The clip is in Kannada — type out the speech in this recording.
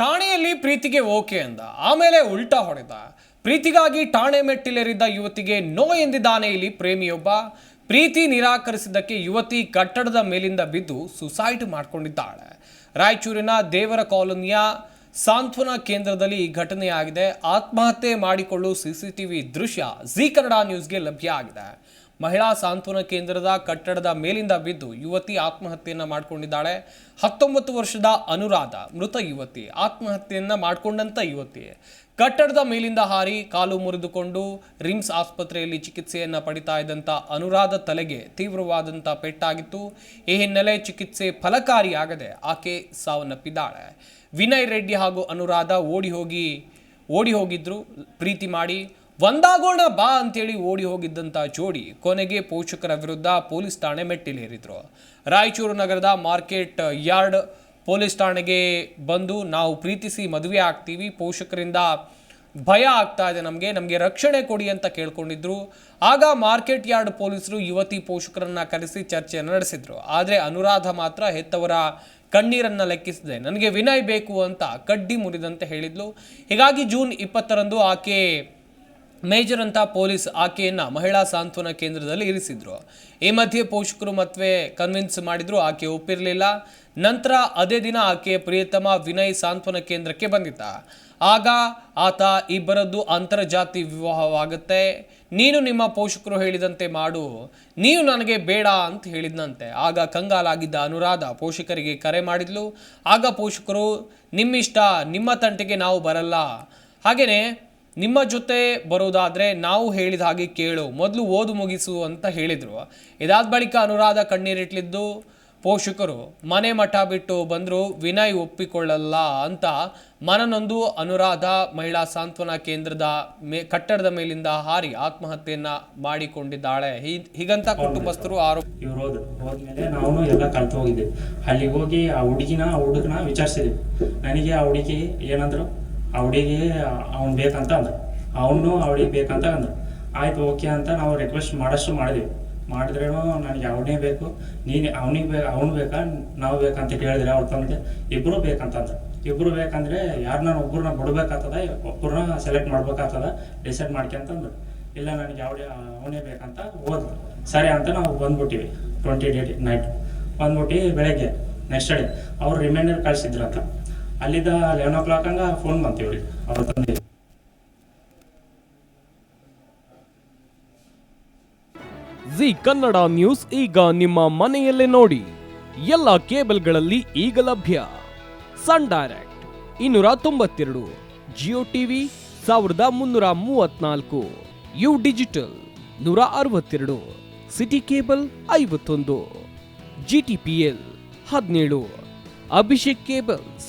ಠಾಣೆಯಲ್ಲಿ ಪ್ರೀತಿಗೆ ಓಕೆ ಅಂದ ಆಮೇಲೆ ಉಲ್ಟಾ ಹೊಡೆದ. ಪ್ರೀತಿಗಾಗಿ ಠಾಣೆ ಮೆಟ್ಟಿಲೇರಿದ್ದ ಯುವತಿಗೆ ನೋ ಎಂದಿದ್ದಾನೆ ಇಲ್ಲಿ ಪ್ರೇಮಿಯೊಬ್ಬ. ಪ್ರೀತಿ ನಿರಾಕರಿಸಿದ್ದಕ್ಕೆ ಯುವತಿ ಕಟ್ಟಡದ ಮೇಲಿಂದ ಬಿದ್ದು ಸುಸೈಡ್ ಮಾಡಿಕೊಂಡಿದ್ದಾಳೆ. ರಾಯಚೂರಿನ ದೇವರ ಕಾಲೋನಿಯ ಸಾಂತ್ವನ ಕೇಂದ್ರದಲ್ಲಿ ಈ ಘಟನೆಯಾಗಿದೆ. ಆತ್ಮಹತ್ಯೆ ಮಾಡಿಕೊಳ್ಳುವ ಸಿಸಿಟಿವಿ ದೃಶ್ಯ ಜಿ ಕನ್ನಡ ನ್ಯೂಸ್ಗೆ ಲಭ್ಯ ಆಗಿದೆ. ಮಹಿಳಾ ಸಾಂತ್ವನ ಕೇಂದ್ರದ ಕಟ್ಟಡದ ಮೇಲಿಂದ ಬಿದ್ದು ಯುವತಿ ಆತ್ಮಹತ್ಯೆಯನ್ನು ಮಾಡಿಕೊಂಡಿದ್ದಾಳೆ. ಹತ್ತೊಂಬತ್ತು ವರ್ಷದ ಅನುರಾಧ ಮೃತ ಯುವತಿ, ಆತ್ಮಹತ್ಯೆಯನ್ನು ಮಾಡಿಕೊಂಡಂತ ಯುವತಿ. ಕಟ್ಟಡದ ಮೇಲಿಂದ ಹಾರಿ ಕಾಲು ಮುರಿದುಕೊಂಡು ರಿಮ್ಸ್ ಆಸ್ಪತ್ರೆಯಲ್ಲಿ ಚಿಕಿತ್ಸೆಯನ್ನ ಪಡಿತಾ ಇದ್ದಂತ ಅನುರಾಧ ತಲೆಗೆ ತೀವ್ರವಾದಂಥ ಪೆಟ್ಟಾಗಿತ್ತು. ಈ ಹಿನ್ನೆಲೆ ಚಿಕಿತ್ಸೆ ಫಲಕಾರಿಯಾಗದೆ ಆಕೆ ಸಾವನ್ನಪ್ಪಿದ್ದಾಳೆ. ವಿನಯ್ ರೆಡ್ಡಿ ಹಾಗೂ ಅನುರಾಧ ಓಡಿ ಹೋಗಿ, ಓಡಿ ಹೋಗಿದ್ರು. ಪ್ರೀತಿ ಮಾಡಿ ಒಂದಾಗೋಣ ಬಾ ಅಂತೇಳಿ ಓಡಿ ಹೋಗಿದ್ದಂಥ ಜೋಡಿ ಕೊನೆಗೆ ಪೋಷಕರ ವಿರುದ್ಧ ಪೊಲೀಸ್ ಠಾಣೆ ಮೆಟ್ಟಿಲೇರಿದ್ರು. ರಾಯಚೂರು ನಗರದ ಮಾರ್ಕೆಟ್ ಯಾರ್ಡ್ ಪೊಲೀಸ್ ಠಾಣೆಗೆ ಬಂದು ನಾವು ಪ್ರೀತಿಸಿ ಮದುವೆ ಆಗ್ತೀವಿ, ಪೋಷಕರಿಂದ ಭಯ ಆಗ್ತಾ ಇದೆ ನಮಗೆ ನಮಗೆ ರಕ್ಷಣೆ ಕೊಡಿ ಅಂತ ಕೇಳ್ಕೊಂಡಿದ್ರು. ಆಗ ಮಾರ್ಕೆಟ್ ಯಾರ್ಡ್ ಪೊಲೀಸರು ಯುವತಿ ಪೋಷಕರನ್ನ ಕರೆಸಿ ಚರ್ಚೆಯನ್ನು ನಡೆಸಿದ್ರು. ಆದರೆ ಅನುರಾಧ ಮಾತ್ರ ಹೆತ್ತವರ ಕಣ್ಣೀರನ್ನು ಲೆಕ್ಕಿಸಿದೆ. ನನಗೆ ವಿನಯ್ ಬೇಕು ಅಂತ ಕಡ್ಡಿ ಮುರಿದಂತೆ ಹೇಳಿದ್ಲು. ಹೀಗಾಗಿ ಜೂನ್ ಇಪ್ಪತ್ತರಂದು ಆಕೆ ಮೇಜರ್ ಅಂತ ಪೊಲೀಸ್ ಆಕೆಯನ್ನ ಮಹಿಳಾ ಸಾಂತ್ವನ ಕೇಂದ್ರದಲ್ಲಿ ಇರಿಸಿದ್ರು. ಈ ಮಧ್ಯೆ ಪೋಷಕರು ಮತ್ತೆ ಕನ್ವಿನ್ಸ್ ಮಾಡಿದ್ರು, ಆಕೆ ಒಪ್ಪಿರಲಿಲ್ಲ. ನಂತರ ಅದೇ ದಿನ ಆಕೆಯ ಪ್ರಿಯತಮ ವಿನಯ್ ಸಾಂತ್ವನ ಕೇಂದ್ರಕ್ಕೆ ಬಂದಿದ್ದ. ಆಗ ಆತ ಇಬ್ಬರದ್ದು ಅಂತರ್ಜಾತಿ ವಿವಾಹವಾಗುತ್ತೆ. ನೀನು ನಿಮ್ಮ ಪೋಷಕರು ಹೇಳಿದಂತೆ ಮಾಡು. ನೀನು ನನಗೆ ಬೇಡ ಅಂತ ಹೇಳಿದ್ನಂತೆ. ಆಗ ಕಂಗಾಲಾಗಿದ್ದ ಅನುರಾಧ ಪೋಷಕರಿಗೆ ಕರೆ ಮಾಡಿದ್ಲು. ಆಗ ಪೋಷಕರು, ನಿಮ್ಮಿಷ್ಟ ನಿಮ್ಮ ತಂಟೆಗೆ ನಾವು ಬರಲ್ಲ. ಹಾಗೆಯೇ ನಿಮ್ಮ ಜೊತೆ ಬರೋದಾದರೆ ನಾವು ಹೇಳಿದ ಹಾಗೆ ಕೇಳು ಮೊದಲು ಓದು ಮುಗಿಸು ಅಂತ ಹೇಳಿದ್ರು. ಇದಾದ ಬಳಿಕ ಅನುರಾಧ ಕಣ್ಣೀರಿಟ್ಲಿದ್ದು ಪೋಷಕರು ಮನೆ ಮಠ ಬಿಟ್ಟು ಬಂದರೂ ವಿನಯ್ ಒಪ್ಪಿಕೊಳ್ಳಲ್ಲ ಅಂತ ಮನನೊಂದು ಅನುರಾಧ ಮಹಿಳಾ ಸಾಂತ್ವನ ಕೇಂದ್ರದ ಮೇ ಕಟ್ಟಡದ ಮೇಲಿಂದ ಹಾರಿ ಆತ್ಮಹತ್ಯೆಯನ್ನ ಮಾಡಿಕೊಂಡಿದ್ದಾಳೆ. ಹೀಗಂತ ಕುಟುಂಬಸ್ಥರು ಆರೋಪ ಇವ್ರು ಹೋದ್ರು ಹೋದ್ಮೇಲೆ ನಾವು ಎಲ್ಲ ಕಲ್ತು ಹೋಗಿದ್ದೆ. ಅಲ್ಲಿಗೆ ಹೋಗಿ ಆ ಹುಡುಗಿನ ಆ ಹುಡುಗನ ವಿಚಾರಿಸಿದ್ವಿ ನನಗೆ ಆ ಹುಡುಗಿ ಏನಂದ್ರು ಹುಡುಗಿ ಅವ್ನು ಬೇಕಂತ ಅಂದ ಅವನು ಅವಳಿಗೆ ಬೇಕಂತ ಅಂದ ಆಯ್ತು, ಓಕೆ ಅಂತ ನಾವು ರಿಕ್ವೆಸ್ಟ್ ಮಾಡೋಷ್ಟು ಮಾಡಿದ್ವಿ. ಮಾಡಿದ್ರೇನು ನನಗೆ ಅವನೇ ಬೇಕು, ನೀನು ಅವನಿಗೆ ಬೇಕು ಅವ್ನು ಬೇಕಾ, ನಾವು ಬೇಕಂತ ಕೇಳಿದ್ರೆ ಅವ್ರ ತಂದೆ ಇಬ್ಬರು ಬೇಕಂತಂದ ಇಬ್ಬರು ಬೇಕಂದ್ರೆ ಯಾರನ್ನ ಒಬ್ಬರನ್ನ ಬಿಡ್ಬೇಕಾಗ್ತದ ಒಬ್ಬರನ್ನ ಸೆಲೆಕ್ಟ್ ಮಾಡ್ಬೇಕಾಗ್ತದ ಡಿಸೈಡ್ ಮಾಡ್ಕೊಂತಂದ್ರು ಇಲ್ಲ, ನನಗೆ ಅವಳೇ, ಅವನೇ ಬೇಕಂತ ಹೋದ ಸರಿ ಅಂತ ನಾವು ಬಂದ್ಬಿಟ್ಟಿವಿ ಟ್ವೆಂಟಿ ಡೇಟ್ ನೈಟ್ ಬಂದ್ಬಿಟ್ಟು ಬೆಳಗ್ಗೆ ನೆಕ್ಸ್ಟ್ ಡೇ ಅವ್ರು ರಿಮೈಂಡರ್ ಕಳಿಸಿದ್ರಂತ ಅಲ್ಲಿದ್ದ ಲೆವೆನ್ ಓ ಕ್ಲಾಕ್ ಹಂಗೆ ಫೋನ್ ಬಂತು ಅವ್ರ ತಂದೆ ಜಿ ಕನ್ನಡ ನ್ಯೂಸ್ ಈಗ ನಿಮ್ಮ ಮನೆಯಲ್ಲೇ ನೋಡಿ. ಎಲ್ಲ ಕೇಬಲ್ಗಳಲ್ಲಿ ಈಗ ಲಭ್ಯ. ಸನ್ ಡೈರೆಕ್ಟ್ ಇನ್ನೂರ ತೊಂಬತ್ತೆರಡು, ಜಿಯೋ ಟಿವಿ ಸಾವಿರದ ಮುನ್ನೂರ ಮೂವತ್ನಾಲ್ಕು, ಯು ಡಿಜಿಟಲ್ ನೂರ ಅರವತ್ತೆರಡು, ಸಿಟಿ ಕೇಬಲ್ ಐವತ್ತೊಂದು, ಜಿ ಟಿ ಪಿ ಎಲ್ ಹದಿನೇಳು, ಅಭಿಷೇಕ್ ಕೇಬಲ್ಸ್